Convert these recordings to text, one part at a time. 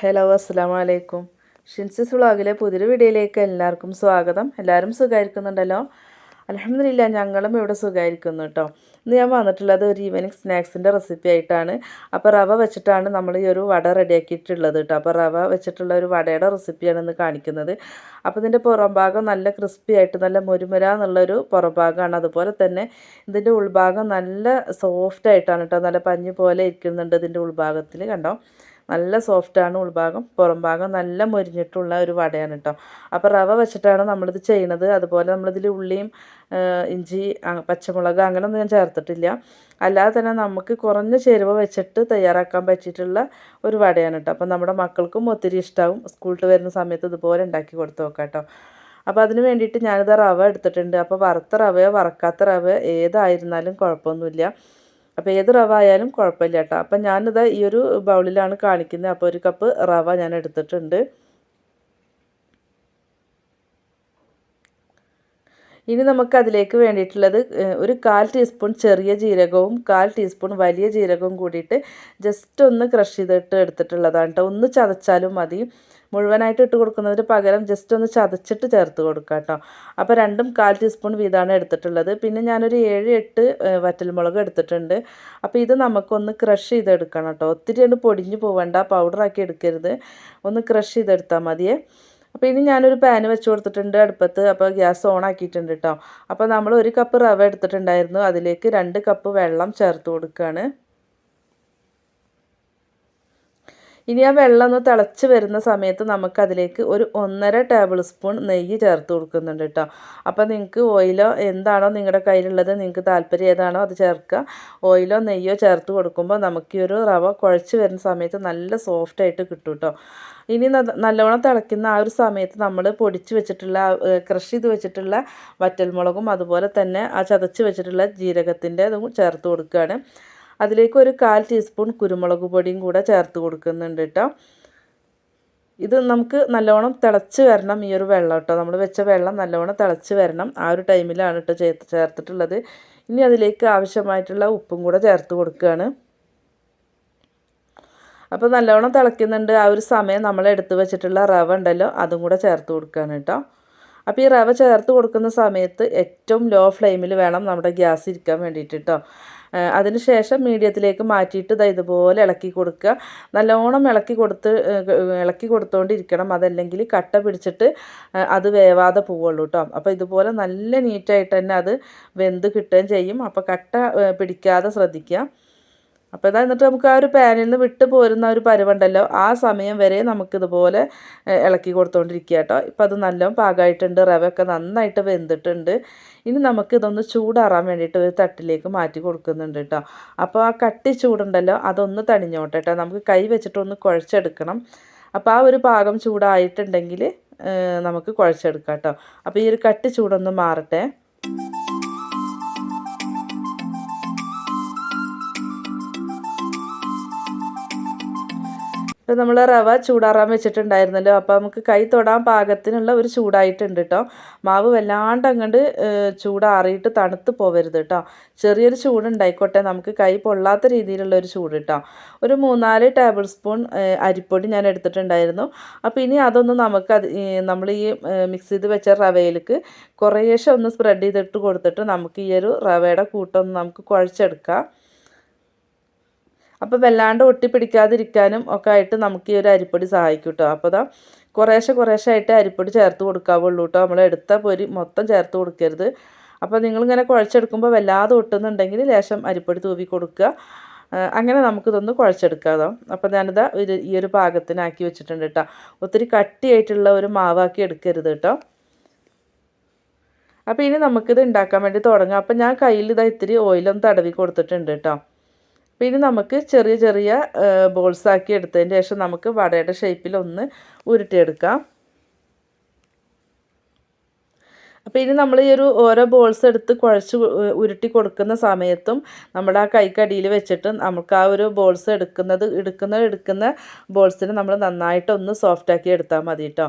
Hello അസ്സാം വലൈക്കും ഷിൻസിസ് വ്ളോഗിലെ പുതിയൊരു വീഡിയോയിലേക്ക് എല്ലാവർക്കും സ്വാഗതം. എല്ലാവരും സുഖമായിരിക്കുന്നുണ്ടല്ലോ അലഹമില്ല ഞങ്ങളും ഇവിടെ സുഖമായിരിക്കുന്നു കേട്ടോ ഇന്ന് ഞാൻ വന്നിട്ടുള്ളത് ഒരു ഈവനിങ് സ്നാക്സിന്റെ റെസിപ്പി ആയിട്ടാണ്. അപ്പോൾ റവ വെച്ചിട്ടാണ് നമ്മൾ ഈ ഒരു വട റെഡിയാക്കിയിട്ടുള്ളത് കേട്ടോ അപ്പോൾ റവ വെച്ചിട്ടുള്ള ഒരു വടയുടെ റെസിപ്പിയാണ് ഇന്ന് കാണിക്കുന്നത്. അപ്പോൾ ഇതിന്റെ പുറം ഭാഗം നല്ല ക്രിസ്പി ആയിട്ട് നല്ല മുരുമുര എന്നുള്ളൊരു പുറം ഭാഗമാണ് അതുപോലെ തന്നെ ഇതിന്റെ ഉൾഭാഗം നല്ല സോഫ്റ്റ് ആയിട്ടാണ് കേട്ടോ നല്ല പഞ്ഞു പോലെ ഇരിക്കുന്നുണ്ട് ഇതിന്റെ ഉൾഭാഗത്തിൽ കണ്ടോ? നല്ല സോഫ്റ്റാണ് ഉൾഭാഗം പുറം ഭാഗം നല്ല മൊരിഞ്ഞിട്ടുള്ള ഒരു വടയാണ് കേട്ടോ അപ്പോൾ റവ വെച്ചിട്ടാണ് നമ്മളിത് ചെയ്യുന്നത് അതുപോലെ നമ്മളിതിൽ ഉള്ളിയും ഇഞ്ചി പച്ചമുളക് അങ്ങനെയൊന്നും ഞാൻ ചേർത്തിട്ടില്ല. അല്ലാതെ തന്നെ നമുക്ക് കുറഞ്ഞ ചേരുവ വെച്ചിട്ട് തയ്യാറാക്കാൻ പറ്റിയിട്ടുള്ള ഒരു വടയാണ് കേട്ടോ അപ്പോൾ നമ്മുടെ മക്കൾക്കും ഒത്തിരി ഇഷ്ടമാവും സ്കൂളിൽ വരുന്ന സമയത്ത് ഇതുപോലെ ഉണ്ടാക്കി കൊടുത്തു നോക്കാം കേട്ടോ അപ്പോൾ അതിന് വേണ്ടിയിട്ട് ഞാനിത് റവ എടുത്തിട്ടുണ്ട്. അപ്പോൾ വറുത്ത റവയോ വറക്കാത്ത റവയോ ഏതായിരുന്നാലും കുഴപ്പമൊന്നുമില്ല. അപ്പോൾ ഏത് റവ ആയാലും കുഴപ്പമില്ല കേട്ടോ. അപ്പം ഞാനിത് ഈ ഒരു ബൗളിലാണ് കാണിക്കുന്നത്. അപ്പോൾ ഒരു കപ്പ് റവ ഞാൻ എടുത്തിട്ടുണ്ട്. ഇനി നമുക്ക് അതിലേക്ക് വേണ്ടിയിട്ടുള്ളത് ഒരു കാൽ ടീസ്പൂൺ ചെറിയ ജീരകവും കാൽ ടീസ്പൂൺ വലിയ ജീരകവും കൂടിയിട്ട് ജസ്റ്റ് ഒന്ന് ക്രഷ് ചെയ്തിട്ട് എടുത്തിട്ടുള്ളതാണ് കേട്ടോ. ഒന്ന് ചതച്ചാലും മതി. മുഴുവനായിട്ട് ഇട്ട് കൊടുക്കുന്നതിന് പകരം ജസ്റ്റ് ഒന്ന് ചതച്ചിട്ട് ചേർത്ത് കൊടുക്കുക കേട്ടോ അപ്പോൾ രണ്ടും കാൽ ടീസ്പൂൺ വീതമാണ് എടുത്തിട്ടുള്ളത്. പിന്നെ ഞാനൊരു ഏഴ് എട്ട് വറ്റൽമുളക് എടുത്തിട്ടുണ്ട്. അപ്പോൾ ഇത് നമുക്കൊന്ന് ക്രഷ് ചെയ്തെടുക്കണം കേട്ടോ ഒത്തിരി ഒന്ന് പൊടിഞ്ഞു പോവേണ്ട പൗഡറാക്കി എടുക്കരുത്. ഒന്ന് ക്രഷ് ചെയ്തെടുത്താൽ മതിയേ. അപ്പോൾ ഇനി ഞാനൊരു പാന് വെച്ച് കൊടുത്തിട്ടുണ്ട് അടുപ്പത്ത്. അപ്പോൾ ഗ്യാസ് ഓൺ ആക്കിയിട്ടുണ്ട് കേട്ടോ അപ്പോൾ നമ്മൾ ഒരു കപ്പ് റവ എടുത്തിട്ടുണ്ടായിരുന്നു. അതിലേക്ക് രണ്ട് കപ്പ് വെള്ളം ചേർത്ത് കൊടുക്കുകയാണ് ഇനി ആ വെള്ളം ഒന്ന് തിളച്ച് വരുന്ന സമയത്ത് നമുക്കതിലേക്ക് ഒരു ഒന്നര ടേബിൾ സ്പൂൺ നെയ്യ് ചേർത്ത് കൊടുക്കുന്നുണ്ട് കേട്ടോ. അപ്പോൾ നിങ്ങൾക്ക് ഓയിലോ എന്താണോ നിങ്ങളുടെ കയ്യിലുള്ളത് നിങ്ങൾക്ക് താല്പര്യം ഏതാണോ അത് ചേർക്കുക. ഓയിലോ നെയ്യോ ചേർത്ത് കൊടുക്കുമ്പോൾ നമുക്ക് ഈ ഒരു റവ കുഴച്ച് വരുന്ന സമയത്ത് നല്ല സോഫ്റ്റായിട്ട് കിട്ടും കേട്ടോ. ഇനി നല്ലോണം തിളയ്ക്കുന്ന ആ ഒരു സമയത്ത് നമ്മൾ പൊടിച്ച് വെച്ചിട്ടുള്ള ക്രഷ് ചെയ്ത് വെച്ചിട്ടുള്ള വറ്റൽമുളകും അതുപോലെ തന്നെ ആ ചതച്ച് വെച്ചിട്ടുള്ള ജീരകത്തിന്റെ ചേർത്ത് കൊടുക്കുകയാണ്. അതിലേക്ക് ഒരു കാൽ ടീസ്പൂൺ കുരുമുളക് പൊടിയും കൂടെ ചേർത്ത് കൊടുക്കുന്നുണ്ട് കേട്ടോ. ഇത് നമുക്ക് നല്ലോണം തിളച്ച് വരണം ഈ ഒരു വെള്ളം കേട്ടോ. നമ്മൾ വെച്ച വെള്ളം നല്ലോണം തിളച്ച് വരണം. ആ ഒരു ടൈമിലാണ് കേട്ടോ ചേർത്ത് ചേർത്തിട്ടുള്ളത്. ഇനി അതിലേക്ക് ആവശ്യമായിട്ടുള്ള ഉപ്പും കൂടെ ചേർത്ത് കൊടുക്കുകയാണ്. അപ്പോൾ നല്ലോണം തിളയ്ക്കുന്നുണ്ട്. ആ ഒരു സമയം നമ്മൾ എടുത്ത് വെച്ചിട്ടുള്ള റവ ഉണ്ടല്ലോ അതും കൂടെ ചേർത്ത് കൊടുക്കുകയാണ് കേട്ടോ. അപ്പോൾ ഈ റവ ചേർത്ത് കൊടുക്കുന്ന സമയത്ത് ഏറ്റവും ലോ ഫ്ലെയിമിൽ വേണം നമ്മുടെ ഗ്യാസ് ഇരിക്കാൻ വേണ്ടിയിട്ട് കേട്ടോ. അതിനുശേഷം മീഡിയത്തിലേക്ക് മാറ്റിയിട്ട് ഇതാ ഇതുപോലെ ഇളക്കി കൊടുക്കുക. നല്ലോണം ഇളക്കി കൊടുത്ത് ഇളക്കി കൊടുത്തുകൊണ്ടിരിക്കണം അതല്ലെങ്കിൽ കട്ട പിടിച്ചിട്ട് അത് വേവാതെ പോവുള്ളൂ കേട്ടോ അപ്പോൾ ഇതുപോലെ നല്ല നീറ്റായിട്ട് തന്നെ അത് വെന്ത് കിട്ടുകയും ചെയ്യും. അപ്പോൾ കട്ട പിടിക്കാതെ ശ്രദ്ധിക്കുക. അപ്പോൾ ഇതാ എന്നിട്ട് നമുക്ക് ആ ഒരു പാനിൽ നിന്ന് വിട്ട് പോരുന്ന ഒരു പരുവുണ്ടല്ലോ ആ സമയം വരെ നമുക്കിതുപോലെ ഇളക്കി കൊടുത്തുകൊണ്ടിരിക്കുക കേട്ടോ. ഇപ്പം അത് നല്ല പാകമായിട്ടുണ്ട് റവയൊക്കെ നന്നായിട്ട് വെന്തിട്ടുണ്ട്. ഇനി നമുക്കിതൊന്ന് ചൂടാറാൻ വേണ്ടിയിട്ട് ഒരു തട്ടിലേക്ക് മാറ്റി കൊടുക്കുന്നുണ്ട് കേട്ടോ. അപ്പോൾ ആ കട്ടി ചൂടുണ്ടല്ലോ അതൊന്ന് തണിഞ്ഞോട്ടെ കേട്ടോ. നമുക്ക് കൈ വെച്ചിട്ടൊന്ന് കുഴച്ചെടുക്കണം. അപ്പോൾ ആ ഒരു പാകം ചൂടായിട്ടുണ്ടെങ്കിൽ നമുക്ക് കുഴച്ചെടുക്കാം കേട്ടോ. അപ്പോൾ ഈ ഒരു കട്ടി ചൂടൊന്ന് മാറട്ടെ. ഇപ്പോൾ നമ്മൾ റവ ചൂടാറാൻ വെച്ചിട്ടുണ്ടായിരുന്നല്ലോ. അപ്പോൾ നമുക്ക് കൈ തൊടാൻ പാകത്തിനുള്ള ഒരു ചൂടായിട്ടുണ്ട് കേട്ടോ മാവ് വല്ലാണ്ട് അങ്ങോട്ട് ചൂടാറിയിട്ട് തണുത്ത് പോവരുത് കേട്ടോ ചെറിയൊരു ചൂടുണ്ടായിക്കോട്ടെ. നമുക്ക് കൈ പൊള്ളാത്ത രീതിയിലുള്ള ഒരു ചൂട് കേട്ടോ ഒരു മൂന്നാൽ ടേബിൾ സ്പൂൺ അരിപ്പൊടി ഞാൻ എടുത്തിട്ടുണ്ടായിരുന്നു. അപ്പോൾ ഇനി അതൊന്ന് നമുക്ക് അത് നമ്മൾ ഈ മിക്സ് ചെയ്ത് വെച്ച റവയിലേക്ക് കുറേശ്ശെ ഒന്ന് സ്പ്രെഡ് ചെയ്തിട്ട് കൊടുത്തിട്ട് നമുക്ക് ഈ ഒരു റവയുടെ കൂട്ടൊന്ന് നമുക്ക് കുഴച്ചെടുക്കാം. അപ്പോൾ വല്ലാണ്ട് ഒട്ടിപ്പിടിക്കാതിരിക്കാനും ഒക്കെ ആയിട്ട് നമുക്ക് ഈ ഒരു അരിപ്പൊടി സഹായിക്കും കേട്ടോ അപ്പോൾ ഇതാ കുറേശ്ശെ കുറേശ്ശെ ആയിട്ട് അരിപ്പൊടി ചേർത്ത് കൊടുക്കാവുള്ളൂ കേട്ടോ നമ്മൾ എടുത്ത പൊരി മൊത്തം ചേർത്ത് കൊടുക്കരുത്. അപ്പോൾ നിങ്ങളിങ്ങനെ കുഴച്ചെടുക്കുമ്പോൾ വല്ലാതെ ഒട്ടുന്നുണ്ടെങ്കിൽ ലേശം അരിപ്പൊടി തൂവി കൊടുക്കുക അങ്ങനെ നമുക്കിതൊന്ന് കുഴച്ചെടുക്കാതാം. അപ്പോൾ ഞാനിത് ഈ ഒരു പാകത്തിനാക്കി വെച്ചിട്ടുണ്ട് കേട്ടോ ഒത്തിരി കട്ടിയായിട്ടുള്ള ഒരു മാവാക്കി എടുക്കരുത് കേട്ടോ അപ്പോൾ ഇനി നമുക്കിത് ഉണ്ടാക്കാൻ വേണ്ടി തുടങ്ങാം. അപ്പോൾ ഞാൻ കയ്യിൽ ഇതാ ഇത്തിരി ഓയിലൊന്ന് തടവി കൊടുത്തിട്ടുണ്ട് കേട്ടോ പിന്നെ നമുക്ക് ചെറിയ ചെറിയ ബോൾസ് ആക്കി എടുത്തതിന് ശേഷം നമുക്ക് വടയുടെ ഷേപ്പിൽ ഒന്ന് ഉരുട്ടിയെടുക്കാം. അപ്പോൾ ഇനി നമ്മൾ ഈ ഒരു ഓരോ ബോൾസ് എടുത്ത് കുഴച്ച് ഉരുട്ടി കൊടുക്കുന്ന സമയത്തും നമ്മുടെ ആ കൈക്കടിയിൽ വെച്ചിട്ട് നമുക്ക് ആ ഒരു ബോൾസ് എടുക്കുന്നത് എടുക്കുന്ന എടുക്കുന്ന ബോൾസിന് നമ്മൾ നന്നായിട്ടൊന്ന് സോഫ്റ്റാക്കി എടുത്താൽ മതി കേട്ടോ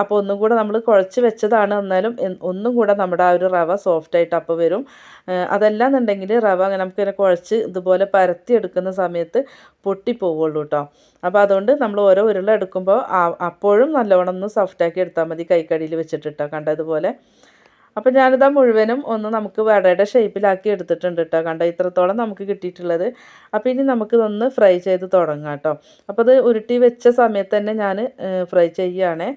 അപ്പോൾ ഒന്നും കൂടെ നമ്മൾ കുഴച്ച് വെച്ചതാണ് എന്നാലും ഒന്നും കൂടെ നമ്മുടെ ആ ഒരു റവ സോഫ്റ്റായിട്ട് അപ്പോൾ വരും. അതല്ലാന്നുണ്ടെങ്കിൽ റവ അങ്ങനെ നമുക്ക് ഇങ്ങനെ കുഴച്ച് ഇതുപോലെ പരത്തി എടുക്കുന്ന സമയത്ത് പൊട്ടിപ്പോവുള്ളൂ കേട്ടോ അപ്പോൾ അതുകൊണ്ട് നമ്മൾ ഓരോ ഉരുള എടുക്കുമ്പോൾ അപ്പോഴും നല്ലവണ്ണം ഒന്ന് സോഫ്റ്റാക്കി എടുത്താൽ മതി കൈക്കടിയിൽ വെച്ചിട്ട് കേട്ടോ കണ്ടതുപോലെ അപ്പോൾ ഞാനിതാ മുഴുവനും ഒന്ന് നമുക്ക് വടയുടെ ഷേപ്പിലാക്കി എടുത്തിട്ടുണ്ട് കേട്ടോ കണ്ട ഇത്രത്തോളം നമുക്ക് കിട്ടിയിട്ടുള്ളത്. അപ്പോൾ ഇനി നമുക്കിതൊന്ന് ഫ്രൈ ചെയ്ത് തുടങ്ങാം കേട്ടോ അപ്പോൾ അത് ഉരുട്ടി വെച്ച സമയത്ത് തന്നെ ഞാൻ ഫ്രൈ ചെയ്യുകയാണേ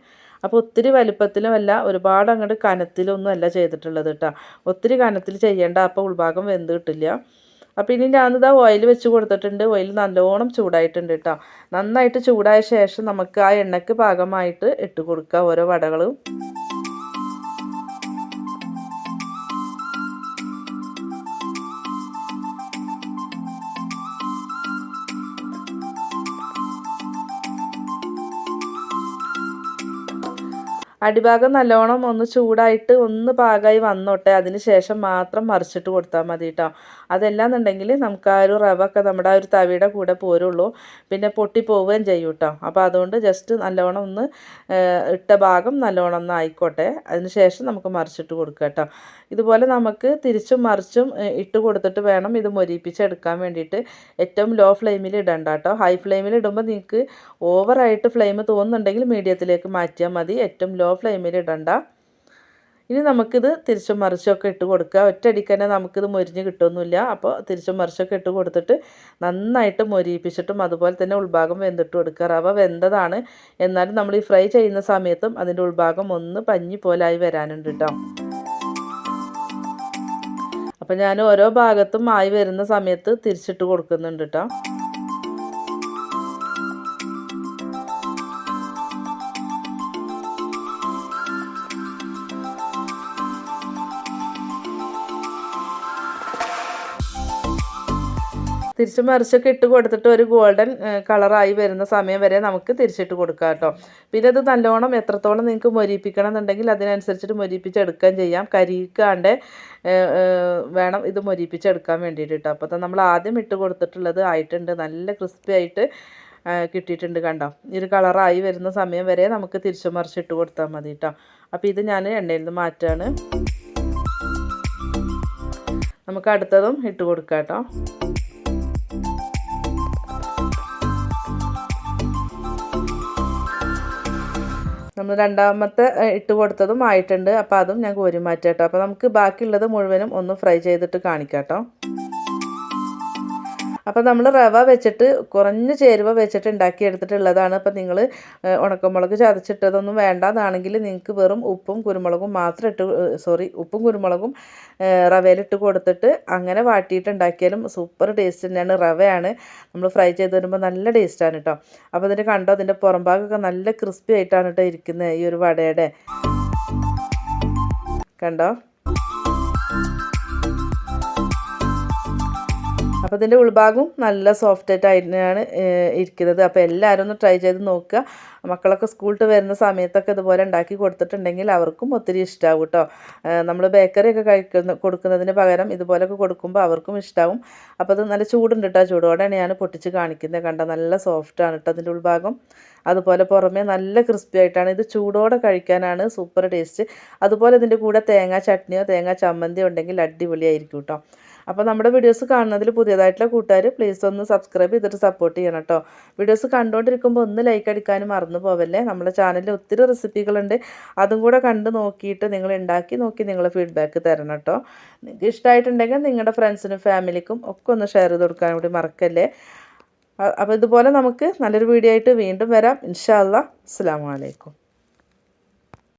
അപ്പോൾ ഒത്തിരി വലിപ്പത്തിലുമല്ല ഒരുപാട് അങ്ങോട്ട് കനത്തിലൊന്നും അല്ല ചെയ്തിട്ടുള്ളത് കേട്ടോ ഒത്തിരി കനത്തിൽ ചെയ്യേണ്ട അപ്പോൾ ഉൾഭാഗം വെന്ത് കിട്ടില്ല. അപ്പോൾ ഇനി ഞാനിതാ ഓയിൽ വെച്ച് കൊടുത്തിട്ടുണ്ട്. ഓയിൽ നല്ലോണം ചൂടായിട്ടുണ്ട് കേട്ടോ നന്നായിട്ട് ചൂടായ ശേഷം നമുക്ക് ആ എണ്ണയ്ക്ക് പാകമായിട്ട് ഇട്ട് കൊടുക്കുക ഓരോ വടകളും. അടിഭാഗം നല്ലോണം ഒന്ന് ചൂടായിട്ട് ഒന്ന് പാകമായി വന്നോട്ടെ. അതിന് ശേഷം മാത്രം മറിച്ചിട്ട് കൊടുത്താൽ മതി കേട്ടോ അതല്ലാന്നുണ്ടെങ്കിൽ നമുക്ക് ആ ഒരു റവ ഒക്കെ നമ്മുടെ ആ ഒരു തവിയുടെ കൂടെ പോരുള്ളൂ. പിന്നെ പൊട്ടി പോവുകയും ചെയ്യും കേട്ടോ അപ്പോൾ അതുകൊണ്ട് ജസ്റ്റ് നല്ലോണം ഒന്ന് ഇട്ട ഭാഗം നല്ലോണം ഒന്ന് ആയിക്കോട്ടെ. അതിന് ശേഷം നമുക്ക് മറിച്ചിട്ട് കൊടുക്കുക കേട്ടോ ഇതുപോലെ നമുക്ക് തിരിച്ചും മറിച്ചും ഇട്ട് കൊടുത്തിട്ട് വേണം ഇത് മൊരിപ്പിച്ചെടുക്കാൻ വേണ്ടിയിട്ട്. ഏറ്റവും ലോ ഫ്ലെയിമിൽ ഇടണ്ട കേട്ടോ ഹൈ ഫ്ലെയിമിൽ ഇടുമ്പോൾ നിങ്ങൾക്ക് ഓവറായിട്ട് ഫ്ലെയിം തോന്നുന്നുണ്ടെങ്കിൽ മീഡിയത്തിലേക്ക് മാറ്റിയാൽ മതി. ഏറ്റവും ലോ ഫ്ലെയിമിൽ ഇടണ്ട ഇനി നമുക്കിത് തിരിച്ചും മറിച്ചൊക്കെ ഇട്ട് കൊടുക്കുക. ഒറ്റയടിക്ക് തന്നെ നമുക്കിത് മൊരിഞ്ഞ് കിട്ടുമൊന്നുമില്ല അപ്പോൾ തിരിച്ചും മറിച്ചൊക്കെ ഇട്ട് കൊടുത്തിട്ട് നന്നായിട്ട് മൊരിയിപ്പിച്ചിട്ടും അതുപോലെ തന്നെ ഉൾഭാഗം വെന്തിട്ട് കൊടുക്കുക. റവ വെന്തതാണ്. എന്നാലും നമ്മൾ ഈ ഫ്രൈ ചെയ്യുന്ന സമയത്തും അതിന്റെ ഉൾഭാഗം ഒന്ന് പഞ്ഞി പോലായി വരാനുണ്ട് കേട്ടോ അപ്പോൾ ഞാൻ ഓരോ ഭാഗത്തും ആയി വരുന്ന സമയത്ത് തിരിച്ചിട്ട് കൊടുക്കുന്നുണ്ട് കേട്ടോ തിരിച്ച് മറിച്ചൊക്കെ ഇട്ട് കൊടുത്തിട്ട് ഒരു ഗോൾഡൻ കളറായി വരുന്ന സമയം വരെ നമുക്ക് തിരിച്ചിട്ട് കൊടുക്കാം കേട്ടോ. പിന്നെ ഇത് നല്ലോണം എത്രത്തോളം നിങ്ങൾക്ക് മൊരിപ്പിക്കണം എന്നുണ്ടെങ്കിൽ അതിനനുസരിച്ചിട്ട് മൊരിപ്പിച്ചെടുക്കുകയും ചെയ്യാം. കരിക്കാണ്ട് വേണം ഇത് മൊരിപ്പിച്ചെടുക്കാൻ വേണ്ടിയിട്ട് കേട്ടോ. അപ്പോൾ നമ്മൾ ആദ്യം ഇട്ട് കൊടുത്തിട്ടുള്ളത് ആയിട്ടുണ്ട്. നല്ല ക്രിസ്പി ആയിട്ട് കിട്ടിയിട്ടുണ്ട് കണ്ടോ. ഒരു കളറായി വരുന്ന സമയം വരെ നമുക്ക് തിരിച്ചു മറിച്ചിട്ട് കൊടുത്താൽ മതി കേട്ടോ. അപ്പോൾ ഇത് ഞാൻ എണ്ണയിൽ നിന്ന് മാറ്റാണ് നമുക്ക് അടുത്തതും ഇട്ട് കൊടുക്കാം കേട്ടോ. നമ്മൾ രണ്ടാമത്തെ ഇട്ട് കൊടുത്തതും ആയിട്ടുണ്ട്. അപ്പോൾ അതും ഞാൻ കോരി മാറ്റാം കേട്ടോ അപ്പോൾ നമുക്ക് ബാക്കിയുള്ളത് മുഴുവനും ഒന്ന് ഫ്രൈ ചെയ്തിട്ട് കാണിക്കാം കേട്ടോ അപ്പോൾ നമ്മൾ റവ വെച്ചിട്ട് കുറഞ്ഞ ചേരുവ വെച്ചിട്ട് ഉണ്ടാക്കി എടുത്തിട്ടുള്ളതാണ് അപ്പോൾ നിങ്ങൾ ഉണക്കമുളക് ചതച്ചിട്ടതൊന്നും വേണ്ടാന്നാണെങ്കിൽ നിങ്ങൾക്ക് വെറും ഉപ്പും കുരുമുളകും മാത്രം ഇട്ട് സോറി ഉപ്പും കുരുമുളകും റവയിലിട്ട് കൊടുത്തിട്ട് അങ്ങനെ വാട്ടിയിട്ട് ഉണ്ടാക്കിയാലും സൂപ്പർ ടേസ്റ്റ് തന്നെയാണ്. റവയാണ് നമ്മൾ ഫ്രൈ ചെയ്ത് വരുമ്പോൾ നല്ല ടേസ്റ്റാണ് കേട്ടോ അപ്പോൾ ഇതിന്റെ കണ്ടോ അതിന്റെ പുറംഭാഗമൊക്കെ നല്ല ക്രിസ്പി ആയിട്ടാണ് കേട്ടോ ഇരിക്കുന്നത് ഈ ഒരു വടയുടെ. കണ്ടോ? അപ്പോൾ ഇതിന്റെ ഉൾഭാഗവും നല്ല സോഫ്റ്റ് ആയിട്ട് ആയിട്ടാണ് ഇരിക്കുന്നത്. അപ്പോൾ എല്ലാവരും ഒന്ന് ട്രൈ ചെയ്ത് നോക്കുക. മക്കളൊക്കെ സ്കൂളിട്ട് വരുന്ന സമയത്തൊക്കെ ഇതുപോലെ ഉണ്ടാക്കി കൊടുത്തിട്ടുണ്ടെങ്കിൽ അവർക്കും ഒത്തിരി ഇഷ്ടമാവും കേട്ടോ നമ്മൾ ബേക്കറിയൊക്കെ കഴിക്കുന്ന കൊടുക്കുന്നതിന് പകരം ഇതുപോലൊക്കെ കൊടുക്കുമ്പോൾ അവർക്കും ഇഷ്ടമാവും അപ്പോൾ അത് നല്ല ചൂടുണ്ട് കേട്ടോ ചൂടോടെയാണ് ഞാൻ പൊട്ടിച്ച് കാണിക്കുന്നത്. കണ്ട നല്ല സോഫ്റ്റാണ് കേട്ടോ അതിന്റെ ഉൾഭാഗം. അതുപോലെ പുറമേ നല്ല ക്രിസ്പി ആയിട്ടാണ്. ഇത് ചൂടോടെ കഴിക്കാനാണ് സൂപ്പർ ടേസ്റ്റ് അതുപോലെ ഇതിന്റെ കൂടെ തേങ്ങ ചട്നിയോ തേങ്ങ ചമ്മന്തിയോ ഉണ്ടെങ്കിൽ അടിപൊളിയായിരിക്കും കേട്ടോ അപ്പോൾ നമ്മുടെ വീഡിയോസ് കാണുന്നതിൽ പുതിയതായിട്ടുള്ള കൂട്ടുകാർ പ്ലീസ് ഒന്ന് സബ്സ്ക്രൈബ് ചെയ്തിട്ട് സപ്പോർട്ട് ചെയ്യണം കേട്ടോ വീഡിയോസ് കണ്ടുകൊണ്ടിരിക്കുമ്പോൾ ഒന്ന് ലൈക്ക് അടിക്കാനും മറന്നു പോവല്ലേ? നമ്മുടെ ചാനലിൽ ഒത്തിരി റെസിപ്പികളുണ്ട് അതും കൂടെ കണ്ട് നോക്കിയിട്ട് നിങ്ങൾ ഉണ്ടാക്കി നോക്കി നിങ്ങൾ ഫീഡ്ബാക്ക് തരണം കേട്ടോ നിങ്ങൾക്ക് ഇഷ്ടമായിട്ടുണ്ടെങ്കിൽ നിങ്ങളുടെ ഫ്രണ്ട്സിനും ഫാമിലിക്കും ഒക്കെ ഒന്ന് ഷെയർ ചെയ്ത് കൊടുക്കാൻ കൂടി മറക്കല്ലേ? അപ്പോൾ ഇതുപോലെ നമുക്ക് നല്ലൊരു വീഡിയോ ആയിട്ട് വീണ്ടും വരാം. ഇൻഷാ അസ്സാം വലൈക്കും